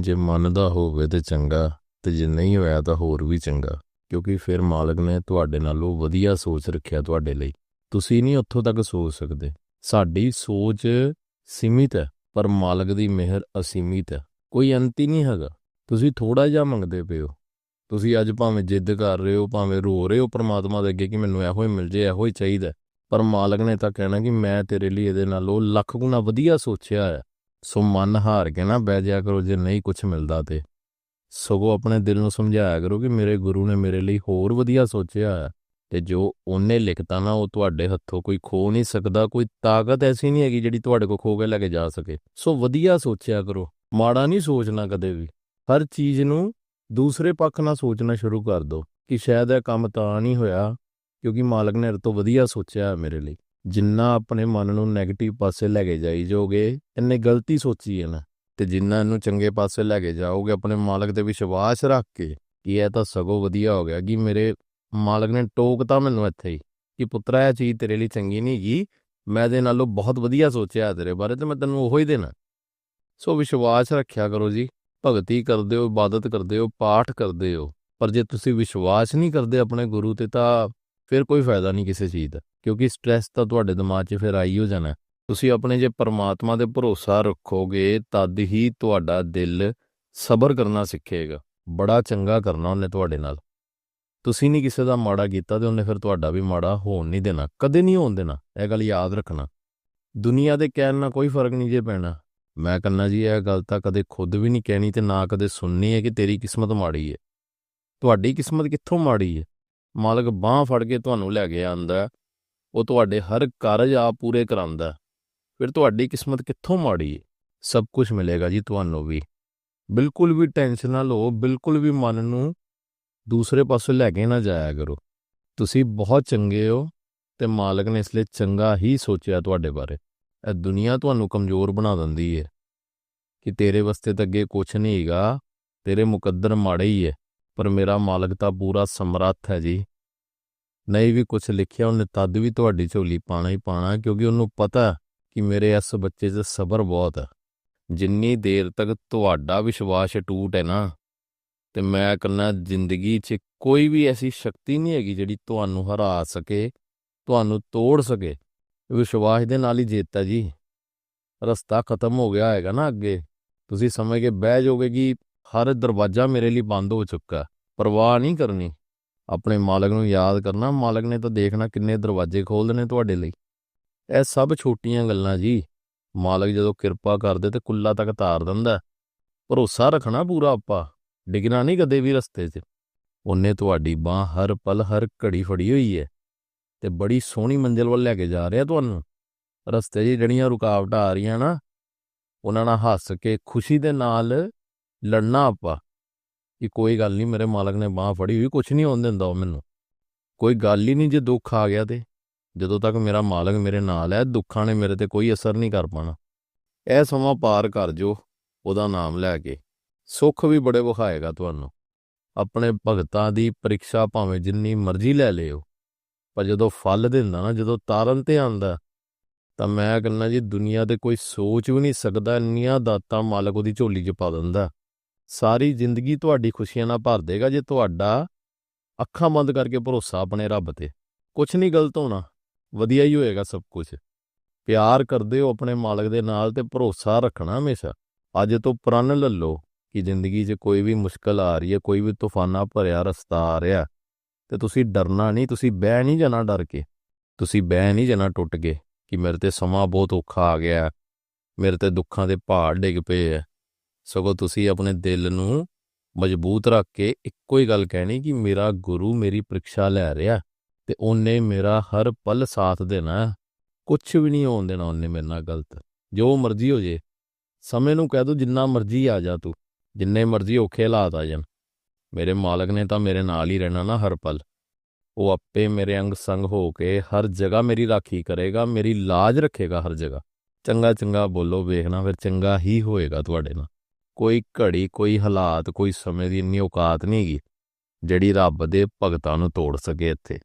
ਜੇ ਮੰਨਦਾ ਹੋਵੇ ਤੇ ਚੰਗਾ, ਤੇ ਜੇ ਨਹੀਂ ਹੋਇਆ ਤਾਂ ਹੋਰ ਵੀ ਚੰਗਾ। ਕਿਉਂਕਿ ਫਿਰ ਮਾਲਕ ਨੇ ਤੁਹਾਡੇ ਨਾਲੋਂ ਵਧੀਆ ਸੋਚ ਰੱਖਿਆ ਤੁਹਾਡੇ ਲਈ। ਤੁਸੀਂ ਨਹੀਂ ਉੱਥੋਂ ਤੱਕ ਸੋਚ ਸਕਦੇ। ਸਾਡੀ ਸੋਚ ਸੀਮਿਤ ਹੈ, ਪਰ ਮਾਲਕ ਦੀ ਮਿਹਰ ਅਸੀਮਿਤ ਹੈ। ਕੋਈ ਅੰਤ ਹੀ ਨਹੀਂ ਹੈਗਾ। ਤੁਸੀਂ ਥੋੜਾ ਜਿਹਾ ਮੰਗਦੇ ਪਏ ਹੋ। ਤੁਸੀਂ ਅੱਜ ਭਾਵੇਂ ਜਿੱਦ ਕਰ ਰਹੇ ਹੋ, ਭਾਵੇਂ ਰੋ ਰਹੇ ਹੋ ਪਰਮਾਤਮਾ ਦੇ ਅੱਗੇ ਕਿ ਮੈਨੂੰ ਇਹੋ ਹੀ ਮਿਲ ਜੇ, ਇਹੋ ਹੀ ਚਾਹੀਦਾ ਪਰ ਮਾਲਕ ਨੇ ਤਾਂ ਕਹਿਣਾ ਕਿ ਮੈਂ ਤੇਰੇ ਲਈ ਇਹਦੇ ਨਾਲੋਂ ਲੱਖ ਗੁਣਾ ਵਧੀਆ ਸੋਚਿਆ ਹੈ। ਸੋ ਮਨ ਹਾਰ ਕੇ ਨਾ ਬਹਿ ਜਾਇਆ ਕਰੋ ਜੇ ਨਹੀਂ ਕੁਝ ਮਿਲਦਾ ਤੇ। ਸਗੋਂ ਆਪਣੇ ਦਿਲ ਨੂੰ ਸਮਝਾਇਆ ਕਰੋ ਕਿ ਮੇਰੇ ਗੁਰੂ ਨੇ ਮੇਰੇ ਲਈ ਹੋਰ ਵਧੀਆ ਸੋਚਿਆ ਹੈ ਤੇ ਜੋ ਉਹਨੇ ਲਿਖਤਾ ਨਾ, ਉਹ ਤੁਹਾਡੇ ਹੱਥੋਂ ਕੋਈ ਖੋ ਨਹੀਂ ਸਕਦਾ, ਕੋਈ ਤਾਕਤ ਐਸੀ ਨਹੀਂ ਹੈਗੀ ਜਿਹੜੀ ਤੁਹਾਡੇ ਕੋਲ ਖੋ ਕੇ ਲੈ ਕੇ ਜਾ ਸਕੇ। ਸੋ ਵਧੀਆ ਸੋਚਿਆ ਕਰੋ, ਮਾੜਾ ਨਹੀਂ ਸੋਚਣਾ ਕਦੇ ਵੀ। ਹਰ ਚੀਜ਼ ਨੂੰ ਦੂਸਰੇ ਪੱਖ ਨਾਲ ਸੋਚਣਾ ਸ਼ੁਰੂ ਕਰ ਦਿਓ ਕਿ ਸ਼ਾਇਦ ਇਹ ਕੰਮ ਤਾਂ ਨਹੀਂ ਹੋਇਆ, ਕਿਉਂਕਿ ਮਾਲਕ ਨੇ ਇਹ ਤੋਂ ਵਧੀਆ ਸੋਚਿਆ ਹੈ ਮੇਰੇ ਲਈ। ਜਿੰਨਾ ਆਪਣੇ ਮਨ ਨੂੰ 네ਗੇਟਿਵ ਪਾਸੇ ਲੈ ਕੇ ਜਾਈ ਜਾਓਗੇ, ਇੰਨੇ ਗਲਤੀ ਸੋਚੀ ਹੈ ਨਾ। ਤੇ ਜਿੰਨਾ ਇਹਨੂੰ ਚੰਗੇ ਪਾਸੇ ਲੈ ਕੇ ਜਾਓਗੇ, ਆਪਣੇ ਮਾਲਕ ਤੇ ਵਿਸ਼ਵਾਸ ਰੱਖ ਕੇ, ਕਿ ਇਹ ਤਾਂ ਸਗੋਂ ਵਧੀਆ ਹੋ ਗਿਆ, ਕਿ ਮੇਰੇ ਮਾਲਕ ਨੇ ਟੋਕਤਾ ਮੈਨੂੰ ਇੱਥੇ ਹੀ, ਕਿ ਪੁੱਤਰਾ, ਇਹ ਚੀਜ਼ ਤੇਰੇ ਲਈ ਚੰਗੀ ਨਹੀਂ ਗਈ ਮੈਂ ਇਹਦੇ ਨਾਲੋਂ ਬਹੁਤ ਵਧੀਆ ਸੋਚਿਆ ਤੇਰੇ ਬਾਰੇ ਤੇ ਮੈਂ ਤੈਨੂੰ ਉਹੋ ਹੀ ਦੇਣਾ। ਸੋ ਵਿਸ਼ਵਾਸ ਰੱਖਿਆ ਕਰੋ ਜੀ, ਭਗਤੀ ਕਰਦੇ ਹੋ, ਇਬਾਦਤ ਕਰਦੇ ਹੋ, ਪਾਠ ਕਰਦੇ ਹੋ, ਪਰ ਜੇ ਤੁਸੀਂ ਵਿਸ਼ਵਾਸ ਨਹੀਂ ਕਰਦੇ ਆਪਣੇ ਗੁਰੂ ਤੇ ਤਾਂ ਫਿਰ ਕੋਈ ਫਾਇਦਾ ਨਹੀਂ ਕਿਸੇ ਚੀਜ਼ ਦਾ, ਕਿਉਂਕਿ ਸਟ੍ਰੈਸ ਤਾਂ ਤੁਹਾਡੇ ਦਿਮਾਗ 'ਚ ਫਿਰ ਆਈ ਹੋ ਜਾਣਾ। ਤੁਸੀਂ ਆਪਣੇ ਜੇ ਪਰਮਾਤਮਾ ਤੇ ਭਰੋਸਾ ਰੱਖੋਗੇ, ਤਦ ਹੀ ਤੁਹਾਡਾ ਦਿਲ ਸਬਰ ਕਰਨਾ ਸਿੱਖੇਗਾ। ਬੜਾ ਚੰਗਾ ਕਰਨਾ ਉਹਨੇ ਤੁਹਾਡੇ ਨਾਲ। ਤੁਸੀਂ ਨਹੀਂ ਕਿਸੇ ਦਾ ਮਾੜਾ ਕੀਤਾ ਤੇ ਉਹਨੇ ਫਿਰ ਤੁਹਾਡਾ ਵੀ ਮਾੜਾ ਹੋਣ ਨਹੀਂ ਦੇਣਾ, ਕਦੇ ਨਹੀਂ ਹੋਣ ਦੇਣਾ, ਇਹ ਗੱਲ ਯਾਦ ਰੱਖਣਾ। ਦੁਨੀਆ ਦੇ ਕਹਿਣ ਨਾਲ ਕੋਈ ਫ਼ਰਕ ਨਹੀਂ ਜੇ ਪੈਣਾ। ਮੈਂ ਕਹਿੰਨਾ ਜੀ, ਇਹ ਗੱਲ ਤਾਂ ਕਦੇ ਖੁਦ ਵੀ ਨਹੀਂ ਕਹਿਣੀ ਤੇ ਨਾ ਕਦੇ ਸੁਣਨੀ ਹੈ ਕਿ ਤੇਰੀ ਕਿਸਮਤ ਮਾੜੀ ਹੈ। ਤੁਹਾਡੀ ਕਿਸਮਤ ਕਿੱਥੋਂ ਮਾੜੀ ਹੈ? ਮਾਲਕ ਬਾਹ ਫੜ ਕੇ ਤੁਹਾਨੂੰ ਲੈ ਕੇ ਆਂਦਾ ਉਹ ਤੁਹਾਡੇ ਹਰ ਕਾਰਜ ਆਪ ਪੂਰੇ ਕਰਾਉਂਦਾ ਫਿਰ ਤੁਹਾਡੀ ਕਿਸਮਤ ਕਿੱਥੋਂ ਮਾੜੀ ਹੈ ਸਭ ਕੁਝ ਮਿਲੇਗਾ ਜੀ ਤੁਹਾਨੂੰ ਵੀ। ਬਿਲਕੁਲ ਵੀ ਟੈਨਸ਼ਨ ਨਾ ਲਓ, ਬਿਲਕੁਲ ਵੀ ਮਨ ਨੂੰ ਦੂਸਰੇ ਪਾਸੇ ਲੈ ਕੇ ਨਾ ਜਾਇਆ ਕਰੋ। ਤੁਸੀਂ ਬਹੁਤ ਚੰਗੇ ਹੋ ਤੇ ਮਾਲਕ ਨੇ ਇਸ ਲਈ ਚੰਗਾ ਹੀ ਸੋਚਿਆ ਤੁਹਾਡੇ ਬਾਰੇ। ਇਹ ਦੁਨੀਆ ਤੁਹਾਨੂੰ ਕਮਜ਼ੋਰ ਬਣਾ ਦਿੰਦੀ ਹੈ ਕਿ ਤੇਰੇ ਵਾਸਤੇ ਤਾਂ ਅੱਗੇ ਕੁਝ ਨਹੀਂ ਹੈਗਾ ਤੇਰੇ ਮੁਕੱਦਰ ਮਾੜੇ ਹੀ ਹੈ ਪਰ ਮੇਰਾ ਮਾਲਕ ਤਾਂ ਪੂਰਾ ਸਮਰੱਥ ਹੈ ਜੀ। ਨਹੀਂ ਵੀ ਕੁਝ ਲਿਖਿਆ, ਉਹਨੇ ਤਦ ਵੀ ਤੁਹਾਡੀ ਝੋਲੀ ਪਾਣਾ ਹੀ ਪਾਣਾ ਕਿਉਂਕਿ ਉਹਨੂੰ ਪਤਾ ਕਿ ਮੇਰੇ ਇਸ ਬੱਚੇ 'ਚ ਸਬਰ ਬਹੁਤ ਆ। ਜਿੰਨੀ ਦੇਰ ਤੱਕ ਤੁਹਾਡਾ ਵਿਸ਼ਵਾਸ ਟੂਟ ਹੈ ਨਾ, ਤੇ ਮੈਂ ਕਹਿੰਦਾ ਜ਼ਿੰਦਗੀ 'ਚ ਕੋਈ ਵੀ ਐਸੀ ਸ਼ਕਤੀ ਨਹੀਂ ਹੈਗੀ ਜਿਹੜੀ ਤੁਹਾਨੂੰ ਹਰਾ ਸਕੇ, ਤੁਹਾਨੂੰ ਤੋੜ ਸਕੇ। ਵਿਸ਼ਵਾਸ ਦੇ ਨਾਲ ਹੀ ਜਿੱਤ ਹੈ ਜੀ। ਰਸਤਾ ਖਤਮ ਹੋ ਗਿਆ ਹੈਗਾ ਨਾ ਅੱਗੇ। ਤੁਸੀਂ ਸਮਝ ਕੇ ਬਹਿ ਜਾਓਗੇ ਕਿ ਹਰ ਦਰਵਾਜ਼ਾ ਮੇਰੇ ਲਈ ਬੰਦ ਹੋ ਚੁੱਕਾ। ਪਰਵਾਹ ਨਹੀਂ ਕਰਨੀ। ਆਪਣੇ ਮਾਲਕ ਨੂੰ ਯਾਦ ਕਰਨਾ, ਮਾਲਕ ਨੇ ਤਾਂ ਦੇਖਣਾ ਕਿੰਨੇ ਦਰਵਾਜ਼ੇ ਖੋਲ੍ਹ ਨੇ ਤੁਹਾਡੇ ਲਈ। ਇਹ ਸਭ ਛੋਟੀਆਂ ਗੱਲਾਂ ਜੀ। ਮਾਲਕ ਜਦੋਂ ਕਿਰਪਾ ਕਰਦੇ ਤੇ ਕੁੱਲਾ ਤੱਕ ਤਾਰ ਦਿੰਦਾ ਭਰੋਸਾ ਰੱਖਣਾ ਪੂਰਾ ਆਪਾਂ, ਡਿਗਣਾ ਨਹੀਂ ਕਦੇ ਵੀ ਰਸਤੇ 'ਚ। ਉਹਨੇ ਤੁਹਾਡੀ ਬਾਹ ਹਰ ਪਲ ਹਰ ਘੜੀ ਫੜੀ ਹੋਈ ਹੈ ਤੇ ਬੜੀ ਸੋਹਣੀ ਮੰਜ਼ਿਲ ਵੱਲ ਲੈ ਕੇ ਜਾ ਰਿਹਾ ਤੁਹਾਨੂੰ। ਰਸਤੇ 'ਚ ਜਿਹੜੀਆਂ ਰੁਕਾਵਟਾਂ ਆ ਰਹੀਆਂ ਨਾ, ਉਹਨਾਂ ਨਾਲ ਹੱਸ ਕੇ ਖੁਸ਼ੀ ਦੇ ਨਾਲ ਲੜਨਾ ਆਪਾਂ। ਕਿ ਕੋਈ ਗੱਲ ਨਹੀਂ, ਮੇਰੇ ਮਾਲਕ ਨੇ ਬਾਹ ਫੜੀ ਹੋਈ ਕੁਝ ਨਹੀਂ ਹੋਣ ਦਿੰਦਾ ਉਹ ਮੈਨੂੰ। ਕੋਈ ਗੱਲ ਹੀ ਨਹੀਂ ਜੇ ਦੁੱਖ ਆ ਗਿਆ ਤੇ। ਜਦੋਂ ਤੱਕ ਮੇਰਾ ਮਾਲਕ ਮੇਰੇ ਨਾਲ ਹੈ, ਦੁੱਖਾਂ ਨੇ ਮੇਰੇ ਤੇ ਕੋਈ ਅਸਰ ਨਹੀਂ ਕਰ ਪਾਣਾ। ਇਹ ਸਮਾਂ ਪਾਰ ਕਰ ਜੋ, ਉਹਦਾ ਨਾਮ ਲੈ ਕੇ। ਸੁੱਖ ਵੀ ਬੜੇ ਵਿਖਾਏਗਾ ਤੁਹਾਨੂੰ। ਆਪਣੇ ਭਗਤਾਂ ਦੀ ਪ੍ਰੀਖਿਆ ਭਾਵੇਂ ਜਿੰਨੀ ਮਰਜ਼ੀ ਲੈ ਲਿਓ। ਪਰ ਜਦੋਂ ਫਲ ਦਿੰਦਾ ਨਾ, ਜਦੋਂ ਤਾਰਨ ਤੇ ਆਂਦਾ ਤਾਂ ਮੈਂ ਕਹਿੰਦਾ ਜੀ, ਦੁਨੀਆ ਤੇ ਕੋਈ ਸੋਚ ਵੀ ਨਹੀਂ ਸਕਦਾ, ਇੰਨੀਆਂ ਦਾਤਾਂ ਮਾਲਕ ਉਹਦੀ ਝੋਲੀ 'ਚ ਪਾ ਦਿੰਦਾ। ਸਾਰੀ ਜ਼ਿੰਦਗੀ ਤੁਹਾਡੀ ਖੁਸ਼ੀਆਂ ਨਾਲ ਭਰ ਦੇਗਾ ਜੇ ਤੁਹਾਡਾ ਅੱਖਾਂ ਬੰਦ ਕਰਕੇ ਭਰੋਸਾ ਆਪਣੇ ਰੱਬ ਤੇ। ਕੁਝ ਨਹੀਂ ਗਲਤ ਹੋਣਾ, ਵਧੀਆ ਹੀ ਹੋਏਗਾ ਸਭ ਕੁਝ ਪਿਆਰ ਕਰਦੇ ਹੋ ਆਪਣੇ ਮਾਲਕ ਦੇ ਨਾਲ ਤੇ ਭਰੋਸਾ ਰੱਖਣਾ ਹਮੇਸ਼ਾ। ਅੱਜ ਤੋਂ ਪ੍ਰਣ ਲੱਲੋ ਕਿ ਜ਼ਿੰਦਗੀ 'ਚ ਕੋਈ ਵੀ ਮੁਸ਼ਕਲ ਆ ਰਹੀ ਹੈ, ਕੋਈ ਵੀ ਤੂਫਾਨਾ ਭਰਿਆ ਰਸਤਾ ਆ ਰਿਹਾ ਤੇ ਤੁਸੀਂ ਡਰਨਾ ਨਹੀਂ, ਤੁਸੀਂ ਬਹਿ ਨਹੀਂ ਜਾਣਾ ਡਰ ਕੇ। ਤੁਸੀਂ ਬਹਿ ਨਹੀਂ ਜਾਣਾ ਟੁੱਟ ਕੇ ਕਿ ਮੇਰੇ ਤੇ ਸਮਾਂ ਬਹੁਤ ਔਖਾ ਆ ਗਿਆ ਮੇਰੇ ਤੇ ਦੁੱਖਾਂ ਦੇ ਪਹਾੜ ਡਿੱਗ ਪਏ ਐ ਸਗੋਂ ਤੁਸੀਂ ਆਪਣੇ ਦਿਲ ਨੂੰ ਮਜ਼ਬੂਤ ਰੱਖ ਕੇ ਇੱਕੋ ਹੀ ਗੱਲ ਕਹਿਣੀ ਕਿ ਮੇਰਾ ਗੁਰੂ ਮੇਰੀ ਪ੍ਰੀਖਿਆ ਲੈ ਰਿਹਾ ਤੇ ਉਹਨੇ ਮੇਰਾ ਹਰ ਪਲ ਸਾਥ ਦੇਣਾ। ਕੁਝ ਵੀ ਨਹੀਂ ਹੋਣ ਦੇਣਾ ਉਹਨੇ ਮੇਰੇ ਨਾਲ ਗਲਤ। ਜੋ ਮਰਜ਼ੀ ਹੋ ਜੇ। ਸਮੇਂ ਨੂੰ ਕਹਿ ਦੋ ਜਿੰਨਾ ਮਰਜ਼ੀ ਆ ਜਾ ਤੂੰ। ਜਿੰਨੇ ਮਰਜ਼ੀ ਔਖੇ ਹਾਲਾਤ ਆ ਜਾਣ। ਮੇਰੇ ਮਾਲਕ ਨੇ ਤਾਂ ਮੇਰੇ ਨਾਲ ਹੀ ਰਹਿਣਾ ਨਾ ਹਰ ਪਲ। ਉਹ ਆਪੇ ਮੇਰੇ ਅੰਗ ਸੰਗ ਹੋ ਕੇ ਹਰ ਜਗ੍ਹਾ ਮੇਰੀ ਰਾਖੀ ਕਰੇਗਾ, ਮੇਰੀ ਲਾਜ ਰੱਖੇਗਾ ਹਰ ਜਗ੍ਹਾ। ਚੰਗਾ ਚੰਗਾ ਬੋਲੋ ਵੇਖਣਾ ਫਿਰ ਚੰਗਾ ਹੀ ਹੋਏਗਾ ਤੁਹਾਡੇ ਨਾਲ। ਕੋਈ ਘੜੀ, ਕੋਈ ਹਾਲਾਤ, ਕੋਈ ਸਮੇਂ ਦੀ ਇੰਨੀ ਔਕਾਤ ਨਹੀਂ ਹੈਗੀ ਜਿਹੜੀ ਰੱਬ ਦੇ ਭਗਤਾਂ ਨੂੰ ਤੋੜ ਸਕੇ ਇੱਥੇ।